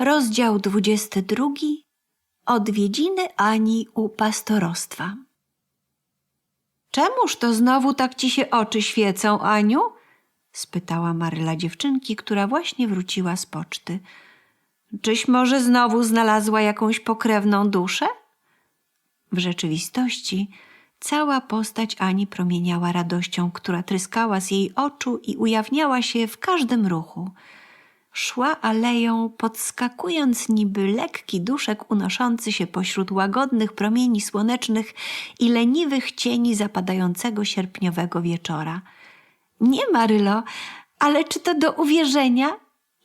Rozdział 22. Odwiedziny Ani u pastorostwa. Czemuż to znowu tak ci się oczy świecą, Aniu? spytała Maryla dziewczynki, która właśnie wróciła z poczty. Czyś może znowu znalazła jakąś pokrewną duszę? W rzeczywistości cała postać Ani promieniała radością, która tryskała z jej oczu i ujawniała się w każdym ruchu. Szła aleją, podskakując niby lekki duszek unoszący się pośród łagodnych promieni słonecznych i leniwych cieni zapadającego sierpniowego wieczora. Nie, Marylo, ale czy to do uwierzenia?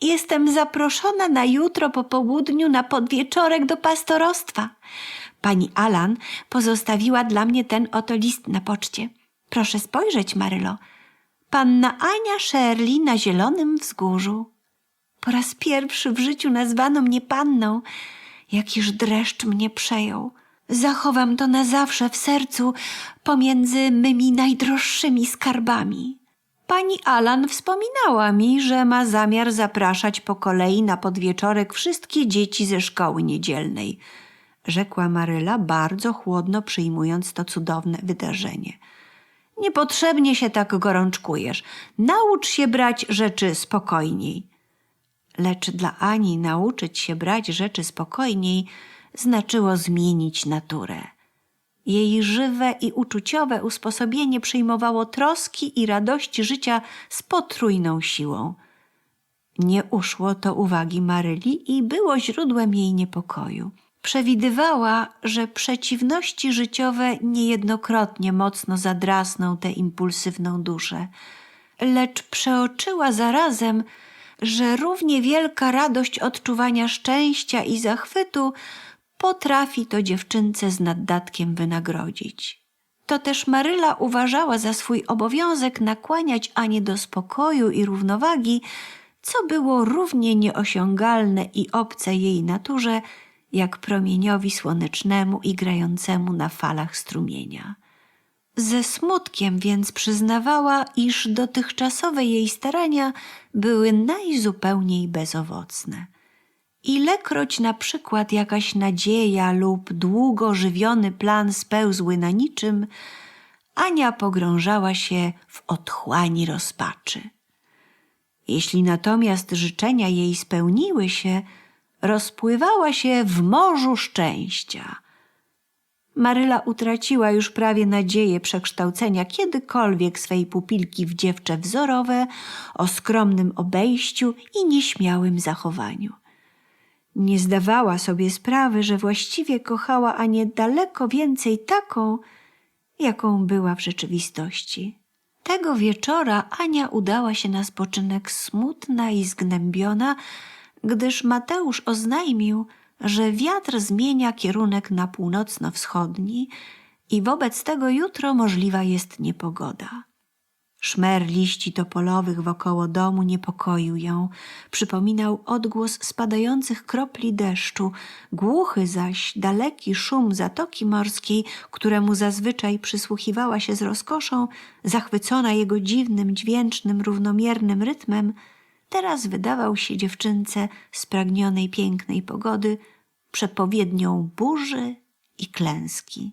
Jestem zaproszona na jutro po południu na podwieczorek do pastorostwa. Pani Alan pozostawiła dla mnie ten oto list na poczcie. Proszę spojrzeć, Marylo. Panna Ania Shirley na zielonym wzgórzu. Po raz pierwszy w życiu nazwano mnie panną. Jakiż dreszcz mnie przejął. Zachowam to na zawsze w sercu pomiędzy mymi najdroższymi skarbami. Pani Alan wspominała mi, że ma zamiar zapraszać po kolei na podwieczorek wszystkie dzieci ze szkoły niedzielnej, rzekła Maryla, bardzo chłodno przyjmując to cudowne wydarzenie. Niepotrzebnie się tak gorączkujesz. Naucz się brać rzeczy spokojniej. Lecz dla Ani nauczyć się brać rzeczy spokojniej znaczyło zmienić naturę. Jej żywe i uczuciowe usposobienie przyjmowało troski i radości życia z potrójną siłą. Nie uszło to uwagi Maryli i było źródłem jej niepokoju. Przewidywała, że przeciwności życiowe niejednokrotnie mocno zadrasną tę impulsywną duszę, lecz przeoczyła zarazem, że równie wielka radość odczuwania szczęścia i zachwytu potrafi to dziewczynce z naddatkiem wynagrodzić. To też Maryla uważała za swój obowiązek nakłaniać Anię do spokoju i równowagi, co było równie nieosiągalne i obce jej naturze, jak promieniowi słonecznemu i grającemu na falach strumienia. Ze smutkiem więc przyznawała, iż dotychczasowe jej starania były najzupełniej bezowocne. Ilekroć na przykład jakaś nadzieja lub długo żywiony plan spełzły na niczym, Ania pogrążała się w otchłani rozpaczy. Jeśli natomiast życzenia jej spełniły się, rozpływała się w morzu szczęścia – Maryla utraciła już prawie nadzieję przekształcenia kiedykolwiek swej pupilki w dziewczę wzorowe, o skromnym obejściu i nieśmiałym zachowaniu. Nie zdawała sobie sprawy, że właściwie kochała Anię daleko więcej taką, jaką była w rzeczywistości. Tego wieczora Ania udała się na spoczynek smutna i zgnębiona, gdyż Mateusz oznajmił, że wiatr zmienia kierunek na północno-wschodni i wobec tego jutro możliwa jest niepogoda. Szmer liści topolowych wokoło domu niepokoił ją, przypominał odgłos spadających kropli deszczu, głuchy zaś daleki szum zatoki morskiej, któremu zazwyczaj przysłuchiwała się z rozkoszą, zachwycona jego dziwnym, dźwięcznym, równomiernym rytmem, teraz wydawał się dziewczynce spragnionej pięknej pogody przepowiednią burzy i klęski.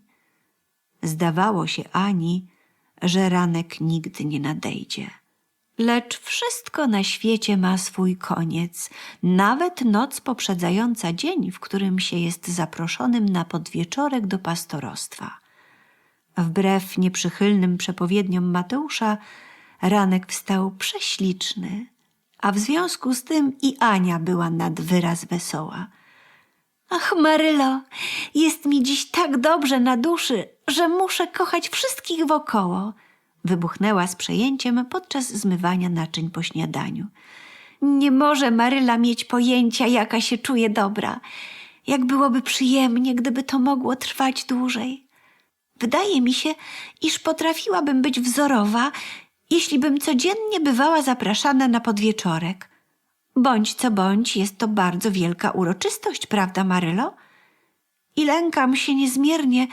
Zdawało się Ani, że ranek nigdy nie nadejdzie. Lecz wszystko na świecie ma swój koniec, nawet noc poprzedzająca dzień, w którym się jest zaproszonym na podwieczorek do pastorostwa. Wbrew nieprzychylnym przepowiedniom Mateusza, ranek wstał prześliczny, a w związku z tym i Ania była nad wyraz wesoła. Ach, Marylo, jest mi dziś tak dobrze na duszy, że muszę kochać wszystkich wokoło, wybuchnęła z przejęciem podczas zmywania naczyń po śniadaniu. Nie może Maryla mieć pojęcia, jaka się czuje dobra. Jak byłoby przyjemnie, gdyby to mogło trwać dłużej. Wydaje mi się, iż potrafiłabym być wzorowa, jeśli bym codziennie bywała zapraszana na podwieczorek. Bądź co bądź, jest to bardzo wielka uroczystość, prawda, Marylo? I lękam się niezmiernie,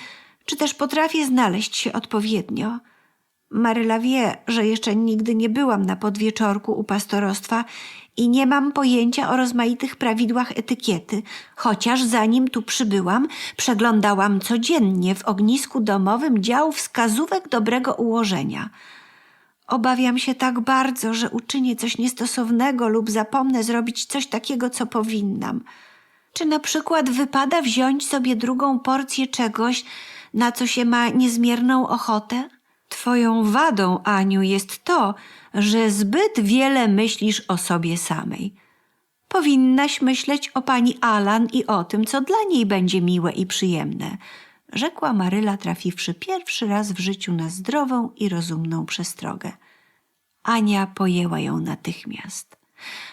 czy też potrafię znaleźć się odpowiednio. Maryla wie, że jeszcze nigdy nie byłam na podwieczorku u pastorostwa i nie mam pojęcia o rozmaitych prawidłach etykiety, chociaż zanim tu przybyłam, przeglądałam codziennie w ognisku domowym dział wskazówek dobrego ułożenia. Obawiam się tak bardzo, że uczynię coś niestosownego lub zapomnę zrobić coś takiego, co powinnam. Czy na przykład wypada wziąć sobie drugą porcję czegoś, na co się ma niezmierną ochotę? Twoją wadą, Aniu, jest to, że zbyt wiele myślisz o sobie samej. Powinnaś myśleć o pani Alan i o tym, co dla niej będzie miłe i przyjemne, rzekła Maryla, trafiwszy pierwszy raz w życiu na zdrową i rozumną przestrogę. Ania pojęła ją natychmiast.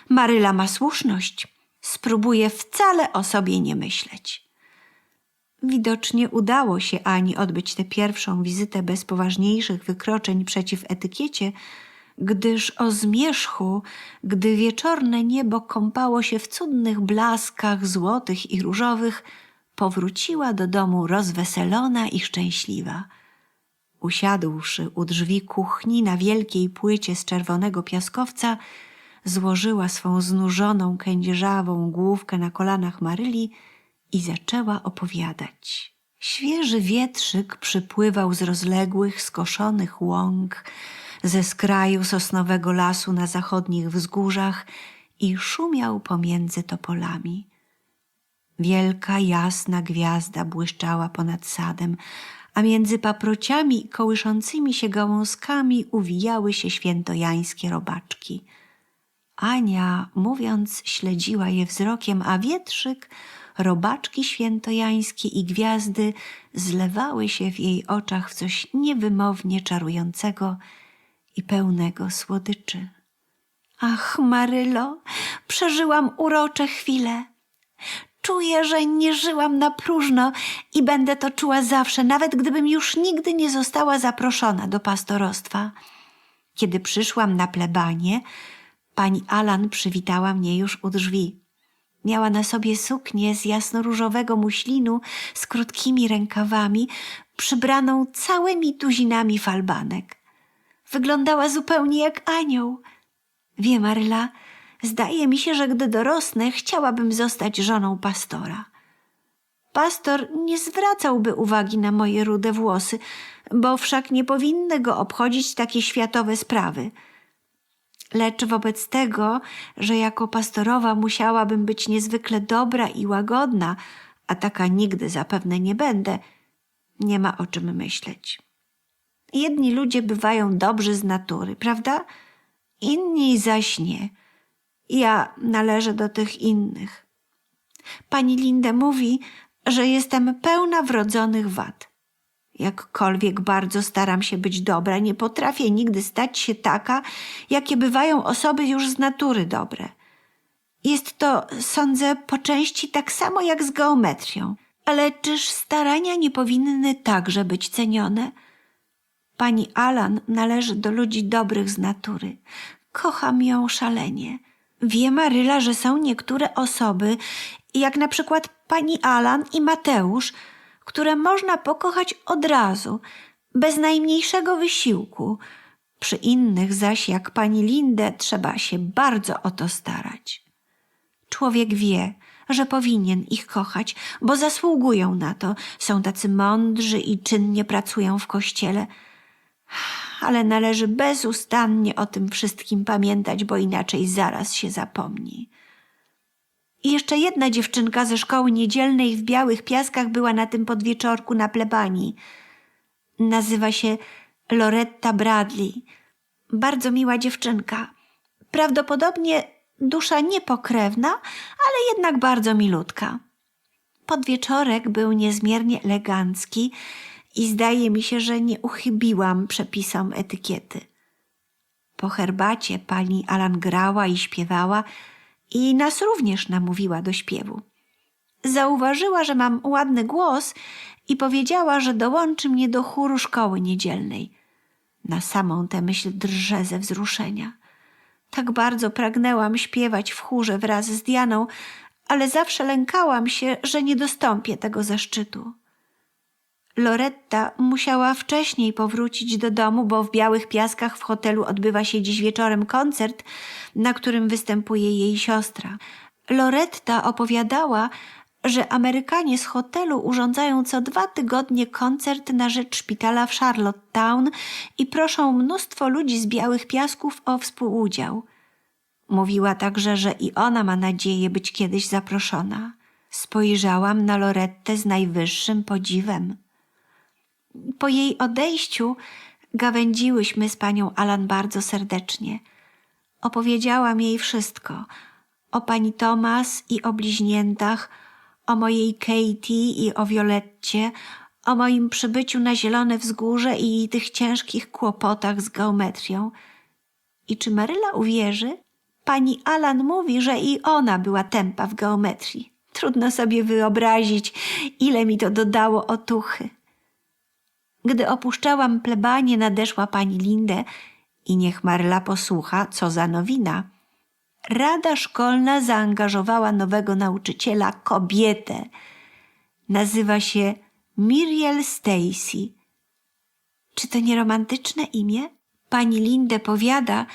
Maryla ma słuszność. Spróbuje wcale o sobie nie myśleć. Widocznie udało się Ani odbyć tę pierwszą wizytę bez poważniejszych wykroczeń przeciw etykiecie, gdyż o zmierzchu, gdy wieczorne niebo kąpało się w cudnych blaskach złotych i różowych, powróciła do domu rozweselona i szczęśliwa. Usiadłszy u drzwi kuchni na wielkiej płycie z czerwonego piaskowca, złożyła swą znużoną, kędzierzawą główkę na kolanach Maryli i zaczęła opowiadać. Świeży wietrzyk przypływał z rozległych, skoszonych łąk, ze skraju sosnowego lasu na zachodnich wzgórzach i szumiał pomiędzy topolami. Wielka, jasna gwiazda błyszczała ponad sadem, a między paprociami i kołyszącymi się gałązkami uwijały się świętojańskie robaczki. Ania, mówiąc, śledziła je wzrokiem, a wietrzyk, robaczki świętojańskie i gwiazdy zlewały się w jej oczach w coś niewymownie czarującego i pełnego słodyczy. Ach, Marylo, przeżyłam urocze chwile. Czuję, że nie żyłam na próżno i będę to czuła zawsze, nawet gdybym już nigdy nie została zaproszona do pastorostwa. Kiedy przyszłam na plebanie, pani Alan przywitała mnie już u drzwi. Miała na sobie suknię z jasnoróżowego muślinu z krótkimi rękawami, przybraną całymi tuzinami falbanek. Wyglądała zupełnie jak anioł. Wie, Maryla, zdaje mi się, że gdy dorosnę, chciałabym zostać żoną pastora. Pastor nie zwracałby uwagi na moje rude włosy, bo wszak nie powinny go obchodzić takie światowe sprawy. Lecz wobec tego, że jako pastorowa musiałabym być niezwykle dobra i łagodna, a taka nigdy zapewne nie będę, nie ma o czym myśleć. Jedni ludzie bywają dobrzy z natury, prawda? Inni zaś nie. Ja należę do tych innych. Pani Linda mówi, że jestem pełna wrodzonych wad. Jakkolwiek bardzo staram się być dobra, nie potrafię nigdy stać się taka, jakie bywają osoby już z natury dobre. Jest to, sądzę, po części tak samo jak z geometrią. Ale czyż starania nie powinny także być cenione? Pani Alan należy do ludzi dobrych z natury. Kocham ją szalenie. Wie Maryla, że są niektóre osoby, jak na przykład pani Alan i Mateusz, które można pokochać od razu, bez najmniejszego wysiłku. Przy innych zaś, jak pani Lindę, trzeba się bardzo o to starać. Człowiek wie, że powinien ich kochać, bo zasługują na to, są tacy mądrzy i czynnie pracują w kościele. Ale należy bezustannie o tym wszystkim pamiętać, bo inaczej zaraz się zapomni. I jeszcze jedna dziewczynka ze szkoły niedzielnej w białych piaskach była na tym podwieczorku na plebanii. Nazywa się Loretta Bradley. Bardzo miła dziewczynka. Prawdopodobnie dusza niepokrewna, ale jednak bardzo milutka. Podwieczorek był niezmiernie elegancki i zdaje mi się, że nie uchybiłam przepisom etykiety. Po herbacie pani Alan grała i śpiewała, i nas również namówiła do śpiewu. Zauważyła, że mam ładny głos i powiedziała, że dołączy mnie do chóru szkoły niedzielnej. Na samą tę myśl drżę ze wzruszenia. Tak bardzo pragnęłam śpiewać w chórze wraz z Dianą, ale zawsze lękałam się, że nie dostąpię tego zaszczytu. Loretta musiała wcześniej powrócić do domu, bo w Białych Piaskach w hotelu odbywa się dziś wieczorem koncert, na którym występuje jej siostra. Loretta opowiadała, że Amerykanie z hotelu urządzają co dwa tygodnie koncert na rzecz szpitala w Charlottetown i proszą mnóstwo ludzi z Białych Piasków o współudział. Mówiła także, że i ona ma nadzieję być kiedyś zaproszona. Spojrzałam na Lorettę z najwyższym podziwem. Po jej odejściu gawędziłyśmy z panią Alan bardzo serdecznie. Opowiedziałam jej wszystko o pani Tomas i o bliźniętach, o mojej Katie i o Violetcie, o moim przybyciu na Zielone Wzgórze i tych ciężkich kłopotach z geometrią. I czy Maryla uwierzy? Pani Alan mówi, że i ona była tempa w geometrii. Trudno sobie wyobrazić, ile mi to dodało otuchy. Gdy opuszczałam plebanie, nadeszła pani Lindę i niech Maryla posłucha, co za nowina. Rada szkolna zaangażowała nowego nauczyciela, kobietę. Nazywa się Miriel Stacy. Czy to nie romantyczne imię? Pani Lindę powiada,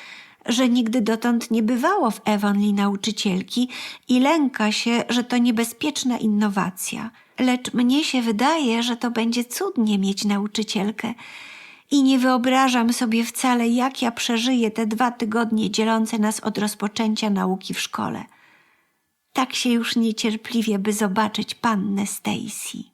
że nigdy dotąd nie bywało w Avonlea nauczycielki i lęka się, że to niebezpieczna innowacja. Lecz mnie się wydaje, że to będzie cudnie mieć nauczycielkę i nie wyobrażam sobie wcale, jak ja przeżyję te dwa tygodnie dzielące nas od rozpoczęcia nauki w szkole. Tak się już niecierpliwie, by zobaczyć pannę Stacy.